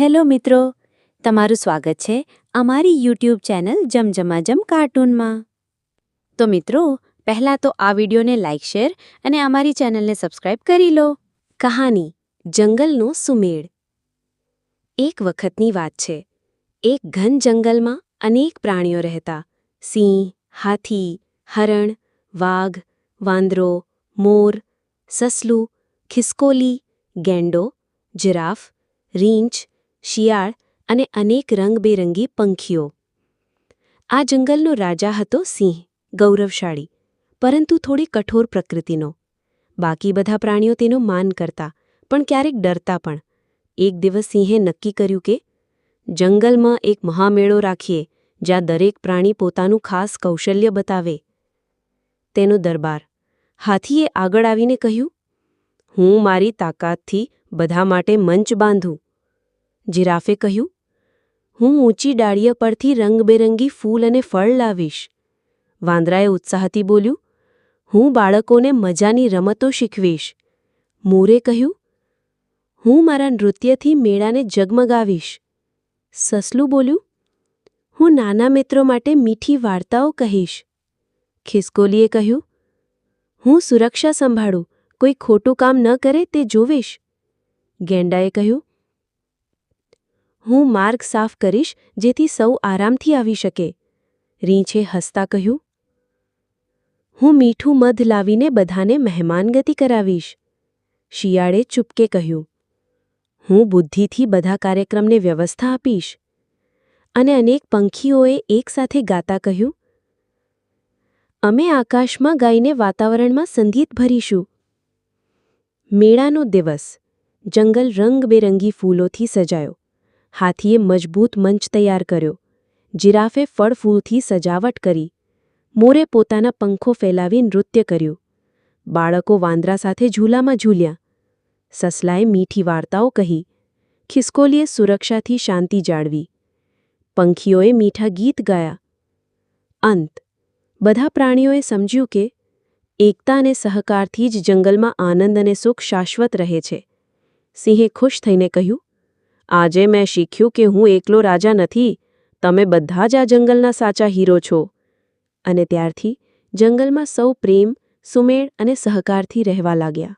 Hello મિત્રો, તમારું સ્વાગત છે અમારી યુટ્યુબ ચેનલ જમજમાજમ કાર્ટૂનમાં. તો મિત્રો, પહેલાં તો આ વિડીયોને લાઇક શેર અને અમારી ચેનલને સબસ્ક્રાઇબ કરી લો. કહાની, જંગલનો સુમેળ. એક વખતની વાત છે. એક ઘન જંગલમાં અનેક પ્રાણીઓ રહેતા. સિંહ, હાથી, હરણ, વાઘ, વાંદરો, મોર, સસલું, ખિસકોલી, ગેંડો, જિરાફ, રીંછ શિયાળ અને અનેક રંગબેરંગી પંખીઓ. આ જંગલનો રાજા હતો સિંહ, ગૌરવશાળી, પરંતુ થોડી કઠોર પ્રકૃતિનો. બાકી બધા પ્રાણીઓ તેનો માન કરતા, પણ ક્યારેક ડરતા પણ. એક દિવસ સિંહે નક્કી કર્યું કે, જંગલમાં એક મહામેળો રાખીએ, જ્યાં દરેક પ્રાણી પોતાનું ખાસ કૌશલ્ય બતાવે. તેનો દરબાર હાથીએ આગળ આવીને કહ્યું, હું મારી તાકાતથી બધા માટે મંચ બાંધું. જિરાફે કહ્યું, હું ઊંચી ડાળીઓ પરથી રંગબેરંગી ફૂલ અને ફળ લાવીશ. વાંદરાએ ઉત્સાહથી બોલ્યું, હું બાળકોને મજાની રમતો શીખવીશ. મોરે કહ્યું, હું મારા નૃત્યથી મેળાને જગમગાવીશ સસલું બોલ્યું, હું નાના મિત્રો માટે મીઠી વાર્તાઓ કહીશ. ખિસકોલીએ કહ્યું, હું સુરક્ષા સંભાળું, કોઈ ખોટું કામ ન કરે તે જોવીશ. ગેંડાએ કહ્યું હું માર્ગ સાફ કરીશ, જેથી સૌ આરામથી આવી શકે. રીંછે હસતા કહ્યું, હું મીઠું મધ લાવીને બધાને મહેમાનગતિ કરાવીશ. શિયાળે ચૂપકે કહ્યું, હું બુદ્ધિથી બધા કાર્યક્રમને વ્યવસ્થા આપીશ. અને અનેક પંખીઓએ એકસાથે ગાતા કહ્યું, અમે આકાશમાં ગાઈને વાતાવરણમાં સંગીત ભરીશું. મેળાનો દિવસ જંગલ રંગબેરંગી ફૂલોથી સજાયો. હાથીએ મજબૂત મંચ તૈયાર કર્યો. જિરાફે ફળ ફૂલથી સજાવટ કરી. મોરે પોતાના પંખો ફેલાવી નૃત્ય કર્યું. બાળકો વાંદરા સાથે ઝૂલામાં ઝૂલ્યા. સસલાએ મીઠી વાર્તાઓ કહી. ખિસકોલીએ સુરક્ષાથી શાંતિ જાળવી. પંખીઓએ મીઠા ગીત ગાયા. અંત. બધા પ્રાણીઓએ સમજ્યું કે એકતા અને સહકારથી જ જંગલમાં આનંદ અને સુખ શાશ્વત રહે છે. સિંહે ખુશ થઈને કહ્યું આજે મેં શીખ્યું કે હું એકલો રાજા નથી, તમે બધા જ આ જંગલના સાચા હીરો છો. અને ત્યારથી જંગલમાં સૌ પ્રેમ, સુમેળ અને સહકારથી રહેવા લાગ્યા.